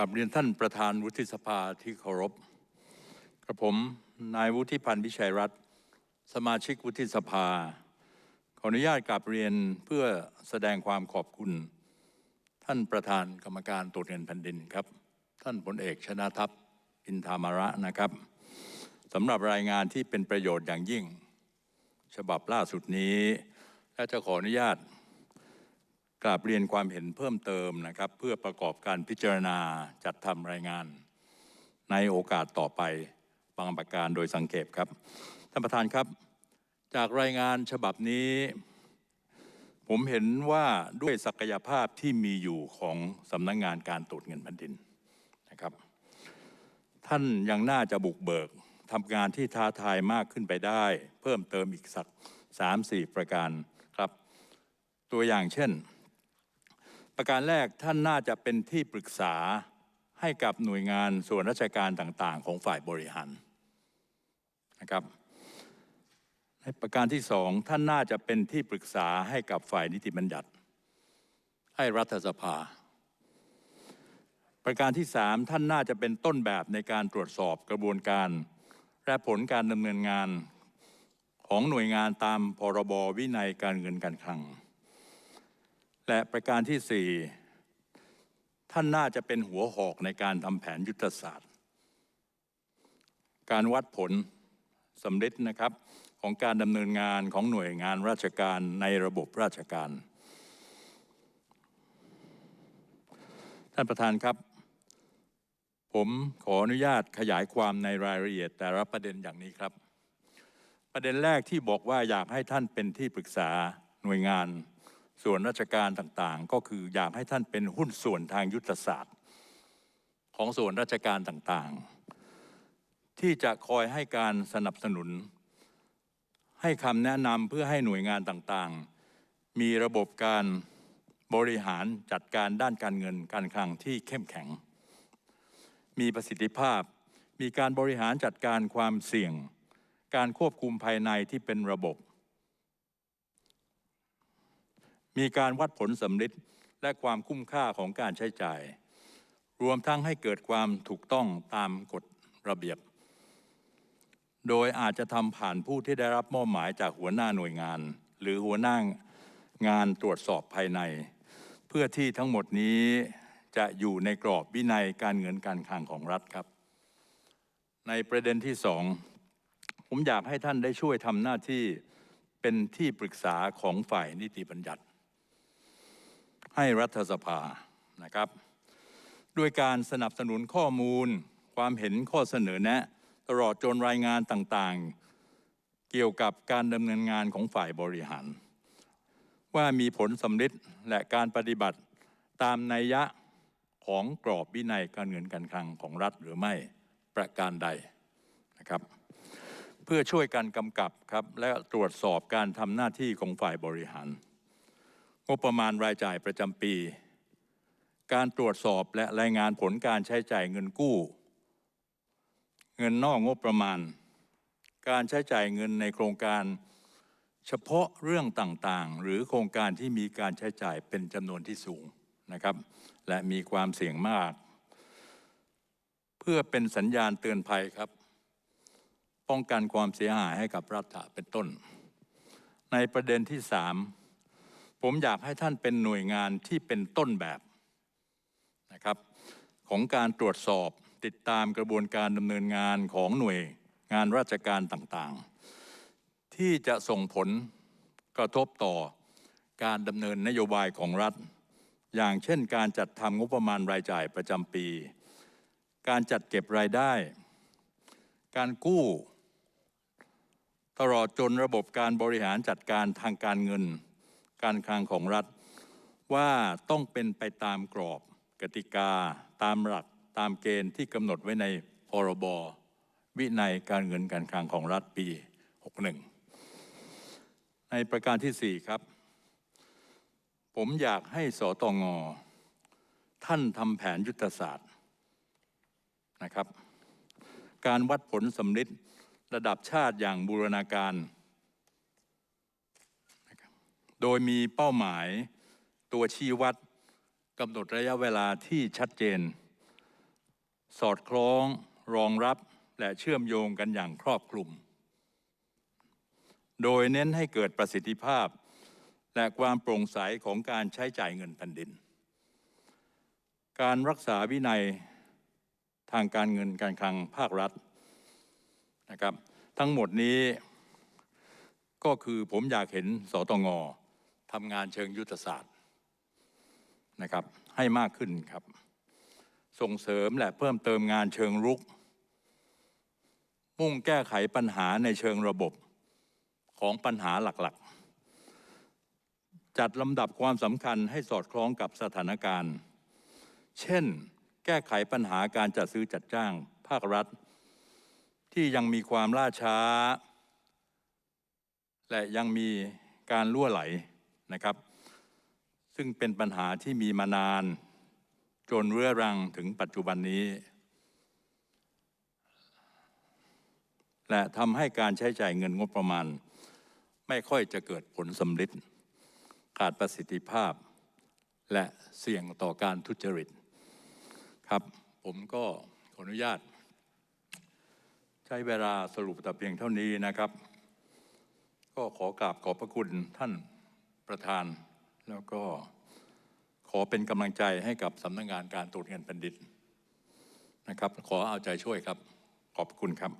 กับเรียนท่านประธานวุฒิสภาที่เคารพกระผม นายวุฒิพันธ์วิชัยรัตน์สมาชิกวุฒิสภา ขออนุญาตกับเรียนเพื่อแสดงความขอบคุณ ท่านประธานกรรมการตรวจเงินแผ่นดินครับ ท่านพลเอกชนะทัพอินทามาระนะครับสำหรับรายงานที่เป็นประโยชน์อย่างยิ่ง ฉบับล่าสุดนี้ และจะขออนุญาต กราบเรียนความเห็นเพิ่มเติมนะครับ เพื่อประกอบการพิจารณาจัดทำรายงาน ในโอกาสต่อไปบางประการโดยสังเกตครับท่านประธานครับ จากรายงานฉบับนี้ ผมเห็นว่าด้วยศักยภาพที่มีอยู่ของสำนักงงานการตรวจเงินแผ่นดินนะครับ ท่านยังน่าจะบุกเบิกทำงานที่ท้าทายมากขึ้นไปได้ เพิ่มเติมอีกสักสามสี่ประการครับ ตัวอย่างเช่น ประการแรกท่านน่าจะเป็นที่ปรึกษาให้กับหน่วยงานส่วนราชการต่างๆ ของฝ่ายบริหารนะครับในประการที่สองท่านน่าจะเป็นที่ปรึกษาให้กับฝ่ายนิติบัญญัติ ให้รัฐสภา ประการที่สามท่านน่าจะเป็นต้นแบบในการตรวจสอบกระบวนการ และผลการดำเนินงานของหน่วยงานตามพรบวินัยการเงินการคลัง และประการที่สี่ท่านน่าจะเป็นหัวหอกในการทำแผนยุทธศาสตร์ การวัดผลสำเร็จนะครับของการดำเนินงานของหน่วยงานราชการในระบบราชการ ท่านประธานครับ ผมขออนุญาตขยายความในรายละเอียดแต่ละประเด็นอย่างนี้ครับ ประเด็นแรกที่บอกว่าอยากให้ท่านเป็นที่ปรึกษาหน่วยงาน ส่วนราชการต่างๆ ก็คืออยากให้ท่านเป็นหุ้นส่วนทางยุทธศาสตร์ ของส่วนราชการต่างๆ ที่จะคอยให้การสนับสนุน ให้คำแนะนำเพื่อให้หน่วยงานต่างๆ มีระบบการบริหารจัดการด้านการเงินการคลังที่เข้มแข็ง มีประสิทธิภาพ มีการบริหารจัดการความเสี่ยง การควบคุมภายในที่เป็นระบบ มีการวัดผลสำลิดและความคุ้มค่าของการใช้จ่าย รวมทั้งให้เกิดความถูกต้องตามกฎระเบียบ โดยอาจจะทำผ่านผู้ที่ได้รับมอบหมายจากหัวหน้าหน่วยงาน หรือหัวหน้างานตรวจสอบภายใน เพื่อที่ทั้งหมดนี้จะอยู่ในกรอบวินัยการเงินการคลังของรัฐครับ ในประเด็นที่สองผมอยากให้ท่านได้ช่วยทำหน้าที่เป็นที่ปรึกษาของฝ่ายนิติบัญญัติ ให้รัฐสภานะครับ ด้วยการสนับสนุนข้อมูล ความเห็นข้อเสนอแนะ ตลอดจนรายงานต่างๆ เกี่ยวกับการดำเนินงานของฝ่ายบริหาร ว่ามีผลสำลิดและการปฏิบัติตามนัยยะของกรอบวินัยการเงินการคลังของรัฐหรือไม่ประการใดนะครับ เพื่อช่วยกันกำกับครับและตรวจสอบการทำหน้าที่ของฝ่ายบริหาร งบประมาณรายจ่ายประจำปี การตรวจสอบและรายงานผลการใช้จ่ายเงินกู้ เงินนอกงบประมาณ การใช้จ่ายเงินในโครงการ เฉพาะเรื่องต่างๆ หรือโครงการที่มีการใช้จ่ายเป็นจำนวนที่สูงนะครับ และมีความเสี่ยงมาก เพื่อเป็นสัญญาณเตือนภัยครับ ป้องกันความเสียหายให้กับรัฐเป็นต้น ในประเด็นที่สาม ผมอยากให้ท่านเป็นหน่วยงานที่เป็นต้นแบบนะครับของการตรวจสอบติดตามกระบวนการดำเนินงานของหน่วยงานราชการต่างๆ ที่จะส่งผลกระทบต่อการดำเนินนโยบายของรัฐ อย่างเช่นการจัดทำงบประมาณรายจ่ายประจำปี การจัดเก็บรายได้ การกู้ ตลอดจนระบบการบริหารจัดการทางการเงิน การคลังของรัฐ ว่าต้องเป็นไปตามกรอบกติกา ตามหลักตามเกณฑ์ที่กำหนดไว้ในพรบวินัยการเงินการคลังของรัฐปี 61 ในประการที่ 4 ครับ ผมอยากให้สตงท่านทำแผนยุทธศาสตร์นะครับ การวัดผลสำลิดระดับชาติอย่างบูรณาการ โดยมีเป้าหมายตัวชี้วัดกำหนดระยะเวลาที่ชัดเจน สอดคล้องรองรับและเชื่อมโยงกันอย่างครอบคลุม โดยเน้นให้เกิดประสิทธิภาพ และความโปร่งใสของการใช้จ่ายเงินแผ่นดิน การรักษาวินัยทางการเงินการคลังภาครัฐนะครับ ทั้งหมดนี้ก็คือผมอยากเห็นสตง ทำงานเชิงยุทธศาสตร์นะครับ ให้มากขึ้นครับ ส่งเสริมและเพิ่มเติมงานเชิงรุก มุ่งแก้ไขปัญหาในเชิงระบบของปัญหาหลักๆ จัดลำดับความสำคัญให้สอดคล้องกับสถานการณ์ เช่น แก้ไขปัญหาการจัดซื้อจัดจ้างภาครัฐ ที่ยังมีความล่าช้า และยังมีการล่วไหล นะครับ ซึ่งเป็นปัญหาที่มีมานาน จนเรื้อรังถึงปัจจุบันนี้ และทำให้การใช้จ่ายเงินงบประมาณ ไม่ค่อยจะเกิดผลสำลิดขาดประสิทธิภาพ และเสี่ยงต่อการทุจริต ครับ ผมก็ขออนุญาต ใช้เวลาสรุปแต่เพียงเท่านี้นะครับ ก็ขอกราบขอบพระคุณท่าน ประธาน แล้วก็ขอเป็นกำลังใจให้กับสำนักงานการตรวจเงินแผ่นดินนะครับ ขอเอาใจช่วยครับ ขอบคุณครับ